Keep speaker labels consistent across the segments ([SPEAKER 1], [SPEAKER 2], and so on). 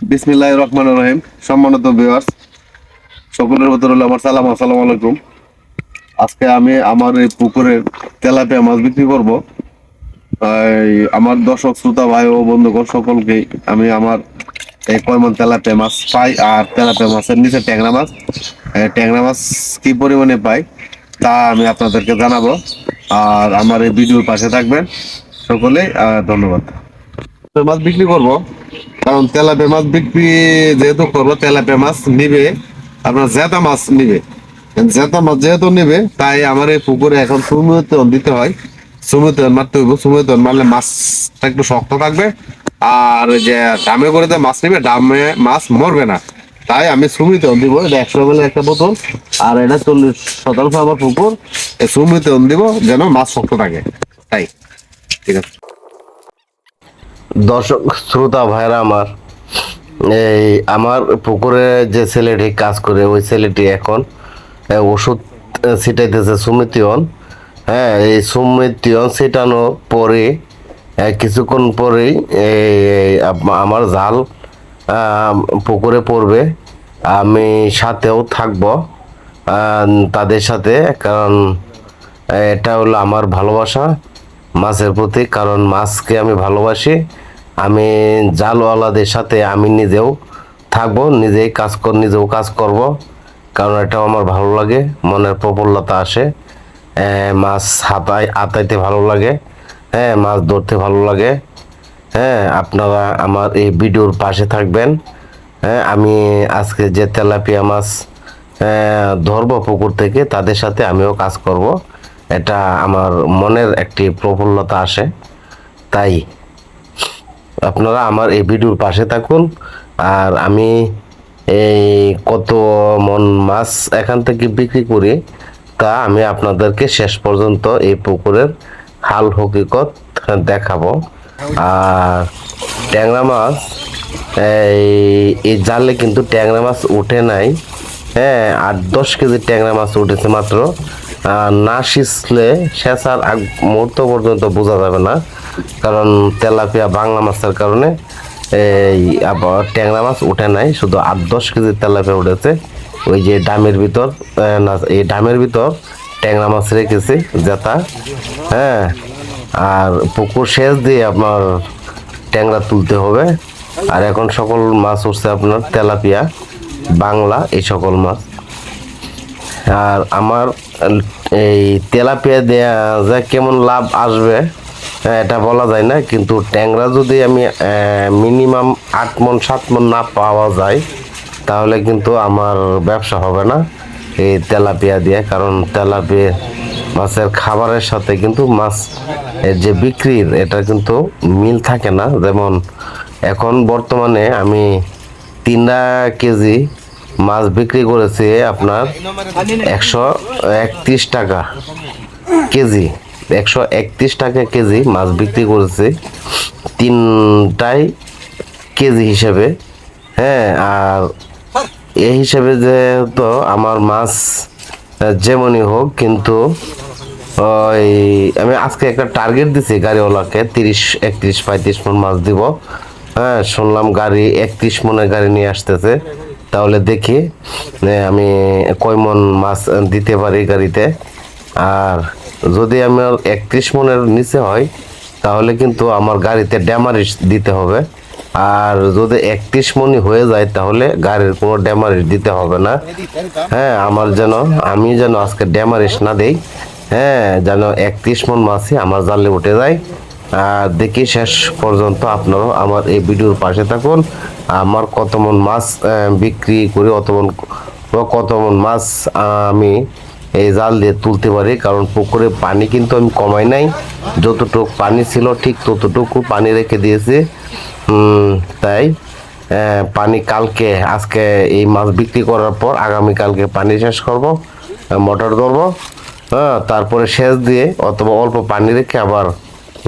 [SPEAKER 1] বিসমিল্লাহ রহমান রহিম। সম্মানিত ভিউয়ার্স সকলের ভিতরে হলো আমার সালাম, আসসালামু আলাইকুম। আজকে আমি আমার এই পুকুরের তেলাপিয়া মাছ বিক্রি করব। আমার দর্শক, শ্রোতা, ভাই ও বন্ধুগণ সকলকে আমি আমার এই কয়মন তেলাপিয়া মাছ পাই আর তেলাপিয়া মাছের নিচে ট্যাংরা মাছ। ট্যাংরা মাছ কি পরিমাণে পাই তা আমি আপনাদেরকে জানাব। আর আমার এই ভিডিওর পাশে থাকবেন। সকলেই ধন্যবাদ। মাছ বিক্রি করব। কারণ তেলাপিয়া মাছ বিক্রি যেহেতু করব তেলাপিয়া মাছ নিবে, আপনার জেতা মাছ নিবে। জেতা মাছ যেহেতু নিবে, তাই আমার এই পুকুরে এখন সুমিতন দিতে হয়। সুমিতন মারতে হইব, সুমিতন মারলে মাছটা একটু শক্ত থাকবে। আর যে ডামে করে যে মাছ নিবে, ডামে মাছ মরবে না। তাই আমি সুমিতন দিব, এটা একশো এমএল একটা বোতল। আর এটা চল্লিশ শতাংশ আমার পুকুর সুমিতন দিব যেন মাছ শক্ত থাকে। তাই, ঠিক আছে।
[SPEAKER 2] দর্শক, শ্রোতা ভাইরা আমার, এই আমার পুকুরে যে ছেলেটি কাজ করে, ওই ছেলেটি এখন ওষুধ ছিটাইতেছে সুমিতিয়ন হ্যাঁ এই সুমিতিয়ন ছিটানো পরে কিছুক্ষণ পরেই আমার জাল পুকুরে পড়বে। আমি সাথেও থাকব তাদের সাথে, কারণ এটা হলো আমার ভালোবাসা, মাছের প্রতি, কারণ মাছকে আমি ভালোবাসি। আমি জালওয়ালাদের সাথে আমি নিজেও থাকব, নিজেই কাজ কর, নিজেও কাজ করব। কারণ এটাও আমার ভালো লাগে, মনের প্রফুল্লতা আসে। মাছ হাতায়, আতাইতে ভালো লাগে হ্যাঁ মাছ ধরতে ভালো লাগে। হ্যাঁ আপনারা আমার এই ভিডিওর পাশে থাকবেন। হ্যাঁ আমি আজকে যে তেলাপিয়া মাছ ধরবো পুকুর থেকে, তাদের সাথে আমিও কাজ করব। এটা আমার মনের একটি প্রফুল্লতা আসে। তাই আপনারা আমার এই ভিডিওর পাশে থাকুন। আর আমি এই কত মন মাছ এখান থেকে বিক্রি করি, তা আমি আপনাদেরকে শেষ পর্যন্ত এই পুকুরের হাল হকিকত দেখাবো। আর ট্যাংরা মাছ, এই জালে কিন্তু ট্যাংরা মাছ উঠে নাই। হ্যাঁ আট দশ কেজি ট্যাংরা মাছ উঠেছে মাত্র। আর না সিঁচলে শেষার আগ মুহূর্ত পর্যন্ত বোঝা যাবে না। কারণ তেলাপিয়া বাংলা মাছের কারণে এই আবার ট্যাংরা মাছ উঠে নাই, শুধু আট দশ কেজি তেলাপিয়া উঠেছে। ওই যে ডামের ভিতর না, এই ডামের ভিতর ট্যাংরা মাছ রেখেছি, জেতা হ্যাঁ। আর পুকুর শেষ দিয়ে আপনার ট্যাংরা তুলতে হবে। আর এখন সকল মাছ উঠছে আপনার তেলাপিয়া, বাংলা, এই সকল মাছ। আর আমার এই তেলাপিয়া দেয়া যে কেমন লাভ আসবে এটা বলা যায় না, কিন্তু ট্যাংরা যদি আমি মিনিমাম আট মন, সাত মন না পাওয়া যায়, তাহলে কিন্তু আমার ব্যবসা হবে না এই তেলাপিয়া দিয়ে, কারণ তেলাপিয়া মাছের খাবারের সাথে কিন্তু মাছ, এর যে বিক্রির, এটা কিন্তু মিল থাকে না। যেমন এখন বর্তমানে আমি তিনটা কেজি মাছ বিক্রি করেছি আপনার একশো একত্রিশ টাকা কেজি। একশো একত্রিশ টাকা কেজি মাছ বিক্রি করেছি। তিনটাই কেজি হিসেবে হ্যাঁ আর এই হিসেবে যেহেতু আমার মাছ যেমনই হোক, কিন্তু, ওই, আমি আজকে একটা টার্গেট দিছি গাড়িওয়ালাকে, তিরিশ, একত্রিশ, পঁয়ত্রিশ মন মাছ দিব। হ্যাঁ শুনলাম গাড়ি একত্রিশ মনের গাড়ি নিয়ে আসতেছে। তাহলে দেখি আমি কয় মন মাছ দিতে পারি গাড়িতে। আর যদি আমার একত্রিশ মনের নিচে হয়, তাহলে কিন্তু আমার গাড়িতে ড্যামারিস দিতে হবে। আর যদি একত্রিশ মনি হয়ে যায়, তাহলে গাড়ির কোনো ড্যামারিস দিতে হবে না। হ্যাঁ আমার যেন, আমি যেন আজকে ড্যামারিস না দেই। হ্যাঁ যেন একত্রিশ মন মাছই আমার জালে উঠে যায়। আর দেখি শেষ পর্যন্ত আপনারাও আমার এই ভিডিওর পাশে থাকুন। আমার কত মন মাছ বিক্রি করি, অত মন, কত মন মাছ আমি এই জাল দিয়ে তুলতে পারি, কারণ পুকুরে পানি কিন্তু আমি কমাই নাই। যতটুকু পানি ছিল ঠিক ততটুকু পানি রেখে দিয়েছি। তাই পানি কালকে, আজকে এই মাছ বিক্রি করার পর আগামী কালকে পানি শেষ করব, মোটর ধরবো হ্যাঁ তারপরে সেচ দিয়ে অথবা অল্প পানি রেখে আবার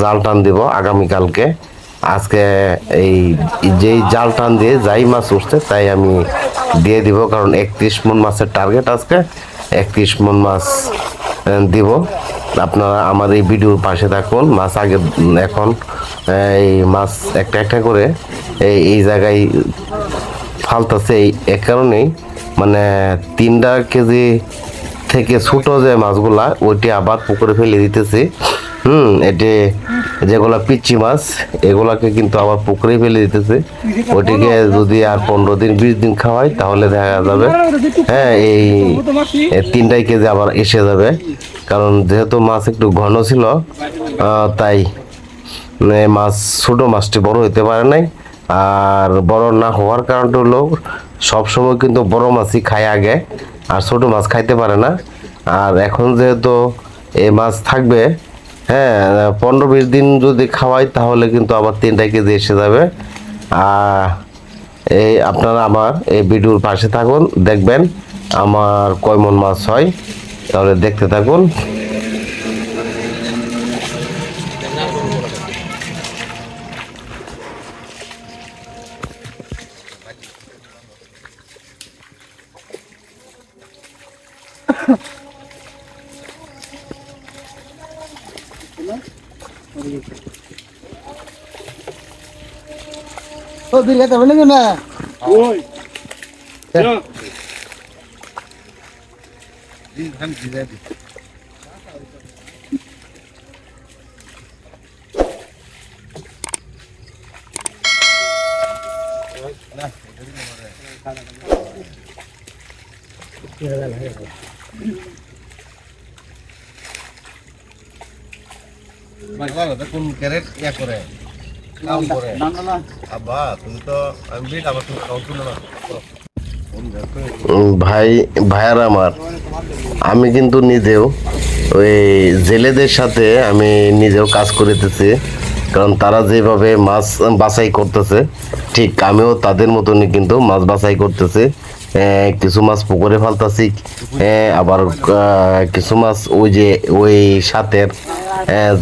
[SPEAKER 2] জাল টান দিব আগামীকালকে আজকে এই যেই জাল টান দিয়ে যাই মাছ উঠছে, তাই আমি দিয়ে দিব, কারণ একত্রিশ মন মাছের টার্গেট আজকে। একত্রিশ মন মাছ দিব। আপনারা আমার এই ভিডিওর পাশে থাকুন। মাছ আগে, এখন এই মাছ একটা একটা করে এই এই জায়গায় ফালতাছে। এই এক কারণেই মানে তিনটা কেজি থেকে ছোটো যে মাছগুলা, ওইটি আবার পুকুরে ফেলে দিতেছি। হুম, এটি যেগুলা পিচ্ছি মাছ, এগুলাকে কিন্তু আবার পুকুরে ফেলে দিতেছে। ওটিকে যদি আর পনেরো দিন, বিশ দিন খাওয়াই, তাহলে দেখা যাবে হ্যাঁ এই তিনটাই কেজি আবার এসে যাবে। কারণ যেহেতু মাছ একটু ঘন ছিল তাই মাছ, ছোটো মাছটি বড় হইতে পারে নাই। আর বড় না হওয়ার কারণটা হলো, সবসময় কিন্তু বড় মাছই খায় আগে, আর ছোট মাছ খাইতে পারে না। আর এখন যেহেতু এই মাছ থাকবে হ্যাঁ পনেরো বিশ দিন যদি খাওয়াই, তাহলে কিন্তু আবার তিনটা কেজি এসে যাবে। এই আপনারা আমার এই ভিডিওর পাশে থাকুন, দেখবেন আমার কয়মন মাছ হয়, তাহলে দেখতে থাকুন।
[SPEAKER 3] ও দিলে তো বলে না?
[SPEAKER 4] ওই।
[SPEAKER 2] কোন ক্যারেট ইয়া করে? ভাই ভাইয়ার আমার। আমি কিন্তু নিজেও ওই জেলেদের সাথে আমি নিজেও কাজ করিতেছি। কারণ তারা যেভাবে মাছ বাছাই করতেছে ঠিক আমিও তাদের মতনই কিন্তু মাছ বাছাই করতেছি। কিছু মাছ পুকুরে ফালতাছি আবার কিছু মাছ ওই যে ওই সাতের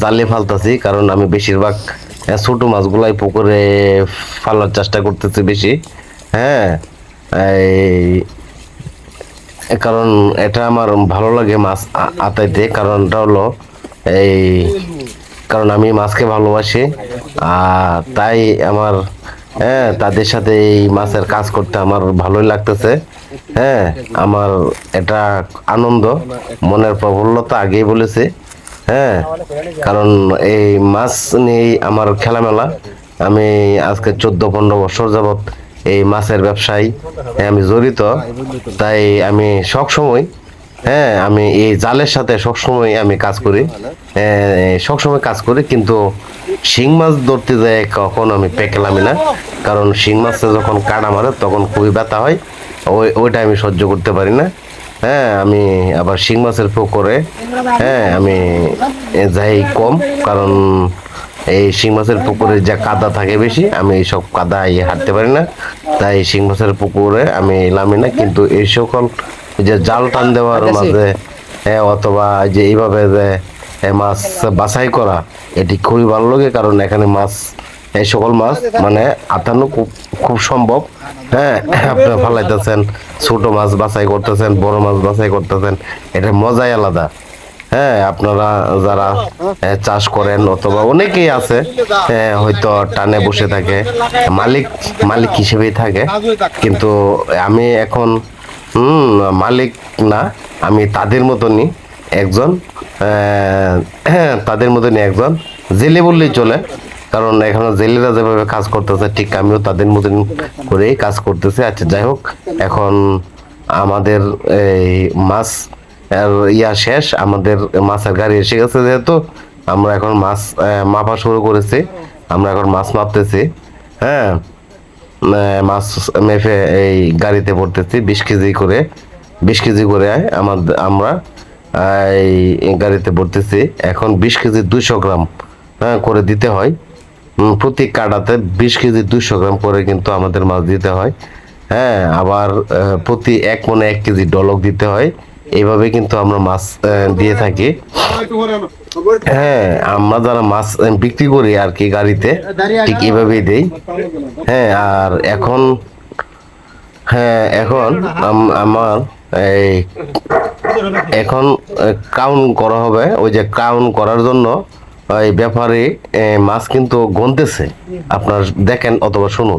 [SPEAKER 2] জালে ফালতাছি কারণ আমি বেশিরভাগ ছোট মাছগুলাই পুকুরে ফালার চেষ্টা করতেছে বেশি। হ্যাঁ কারণ এটা আমার ভালো লাগে মাছ আতাইতে। কারণটা হলো, এই, কারণ আমি মাছকে ভালোবাসি, আর তাই আমার হ্যাঁ তাদের সাথে এই মাছের কাজ করতে আমার ভালোই লাগতেছে। হ্যাঁ আমার এটা আনন্দ, মনের প্রফুল্লতা আগেই বলেছি। হ্যাঁ কারণ এই মাছ নিয়েই আমার খেলামেলা। আমি আজকে চোদ্দ পনেরো বছর যাবত এই মাছের ব্যবসায় আমি জড়িত। তাই আমি সব সময় হ্যাঁ আমি এই জালের সাথে সবসময় আমি কাজ করি। সব সময় কাজ করি, কিন্তু শিং মাছ ধরতে যায় কখন আমি পেকেলামি না। কারণ শিং মাছে যখন কাটা মারে, তখন খুবই ব্যথা হয়। ওই, ওইটা আমি সহ্য করতে পারি না। হ্যাঁ আমি আবার শিং মাছের পুকুরে হ্যাঁ আমি যাই কম কারণ এই শিং মাছের পুকুরে যা কাদা থাকে বেশি আমি এইসব কাদা ইয়ে হাঁটতে পারি না। তাই শিং মাছের পুকুরে আমি এলামই না কিন্তু এই সকল যে জাল টান দেওয়ার মাঝে হ্যাঁ অথবা যে এইভাবে যে মাছ বাছাই করা এটি খুবই ভালো লাগে কারণ এখানে মাছ এই সকল মাছ মানে আতানো খুব খুব সম্ভব। হ্যাঁ আপনি ফালাইতেছেন ছোট মাছ বাছাই করতেছেন, বড় মাছ বাছাই করতেছেন, এটা মজাই আলাদা। হ্যাঁ আপনারা যারা চাষ করেন অথবা অনেকেই আছে হয়তো টানে বসে থাকে, মালিক মালিক হিসেবেই থাকে। কিন্তু আমি এখন, হুম, মালিক না, আমি তাদের মতনই একজন তাদের মতনই একজন, জেলে বললেই চলে। কারণ এখানে জেলেরা যেভাবে কাজ করতেছে, ঠিক আমিও তাদের মতন করেই কাজ করতেছি। আচ্ছা যাই হোক, এখন আমাদের এই মাছ ইয়া শেষ, আমাদের মাছের গাড়ি এসে গেছে যেহেতু, আমরা এখন মাছ মাপা শুরু করেছি, আমরা এখন মাছ মাপতেছি হ্যাঁ মাছ মেপে এই গাড়িতে পড়তেছি বিশ কেজি করে, বিশ কেজি করে আমাদের আমরা এই গাড়িতে পড়তেছি এখন বিশ কেজি দুইশো গ্রাম হ্যাঁ করে দিতে হয়। প্রতি কাটাতে বিশ কেজি দুশো গ্রাম করে কিন্তু আমাদের মাছ দিতে হয়। হ্যাঁ আবার প্রতি এক মনে এক কেজি ডলক দিতে হয়। এইভাবে কিন্তু আমরা মাছ দিয়ে থাকি। হ্যাঁ আমরা যারা মাছ বিক্রি করি আর কি গাড়িতে, ঠিক এভাবেই দেই। হ্যাঁ আর এখন হ্যাঁ এখন আমার, এই, এখন কাউন্ট করা হবে। ওই যে কাউন্ট করার জন্য ওই ব্যাপারী মাছ কিন্তু গনতেছে। আপনার দেখেন অথবা শুনুন।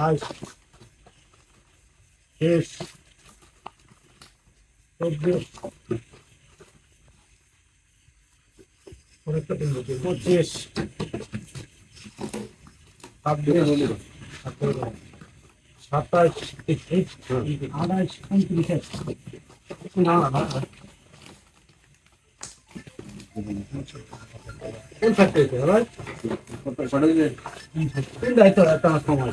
[SPEAKER 3] বাইশ তেইশ চব্বিশ পঁচিশ। সাতাশ আঠাশ উনত্রিশ। না না তিনটাই তো একটা সময়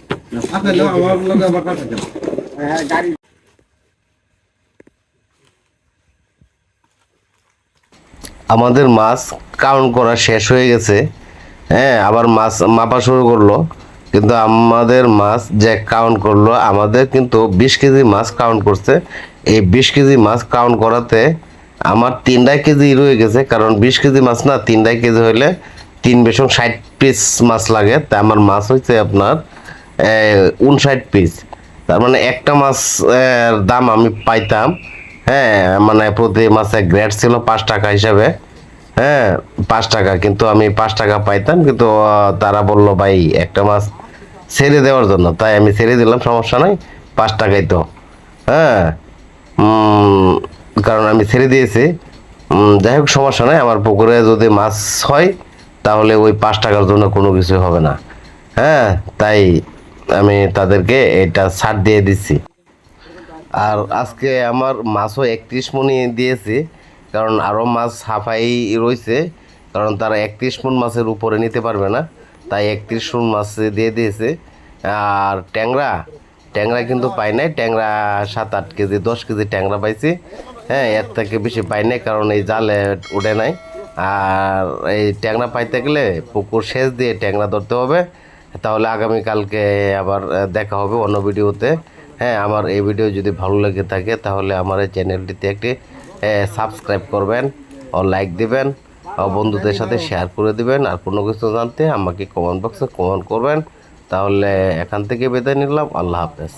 [SPEAKER 3] হ্যাঁ গাড়ি।
[SPEAKER 2] আমাদের মাছ কাউন্ট করা শেষ হয়ে গেছে। হ্যাঁ আবার মাছ মাপা শুরু করল। কিন্তু আমাদের মাছ যে কাউন্ট করল আমাদের কিন্তু বিশ কেজি মাছ কাউন্ট করছে। এই বিশ কেজি মাছ কাউন্ট করাতে আমার তিনটাই কেজি রয়ে গেছে। কারণ বিশ কেজি মাছ না তিনটাই কেজি হইলে তিন বেশন ষাট পিস মাছ লাগে। তা আমার মাছ হচ্ছে আপনার উনষাট পিস তার মানে একটা মাছ দাম আমি পাইতাম হ্যাঁ মানে প্রতি মাসে গ্রেড ছিল পাঁচ টাকা হিসাবে হ্যাঁ পাঁচ টাকা। কিন্তু আমি পাঁচ টাকা পাইতাম, কিন্তু তারা বলল, ভাই, একটা মাছ ছেড়ে দেওয়ার জন্য। তাই আমি ছেড়ে দিলাম, সমস্যা নাই, পাঁচ টাকাই তো হ্যাঁ। কারণ আমি ছেড়ে দিয়েছি। যাই হোক, সমস্যা নাই, আমার পুকুরে যদি মাছ হয়, তাহলে ওই পাঁচ টাকার জন্য কোনো কিছু হবে না হ্যাঁ। তাই আমি তাদেরকে এটা ছাড় দিয়ে দিচ্ছি আর আজকে আমার মাছও একত্রিশ মনি দিয়েছি, কারণ আরও মাছ হাফাই রয়েছে কারণ তারা একত্রিশ মন মাছের উপরে নিতে পারবে না, তাই একত্রিশ মন মাছ দিয়ে দিয়েছে। আর ট্যাংরা ট্যাংরা কিন্তু পাই নাই, ট্যাংরা সাত আট কেজি, দশ কেজি ট্যাংরা পাইছি। হ্যাঁ এর থেকে বেশি পাই নাই, কারণ এই জালে উঠে নাই। আর এই ট্যাংরা পাইতে গেলে পুকুর সেচ দিয়ে ট্যাংরা ধরতে হবে। তাহলে আগামীকালকে আবার দেখা হবে অন্য ভিডিওতে। হ্যাঁ আমার এই ভিডিও যদি ভালো লেগে থাকে, তাহলে আমার এই চ্যানেলটিতে একটি সাবস্ক্রাইব করবেন ও লাইক দিবেন ও বন্ধুদের সাথে শেয়ার করে দিবেন। আর কোনো কিছু জানতে আমাকে কমেন্ট বক্সে কমেন্ট করবেন। তাহলে এখান থেকে বিদায় নিলাম। আল্লাহ হাফেজ।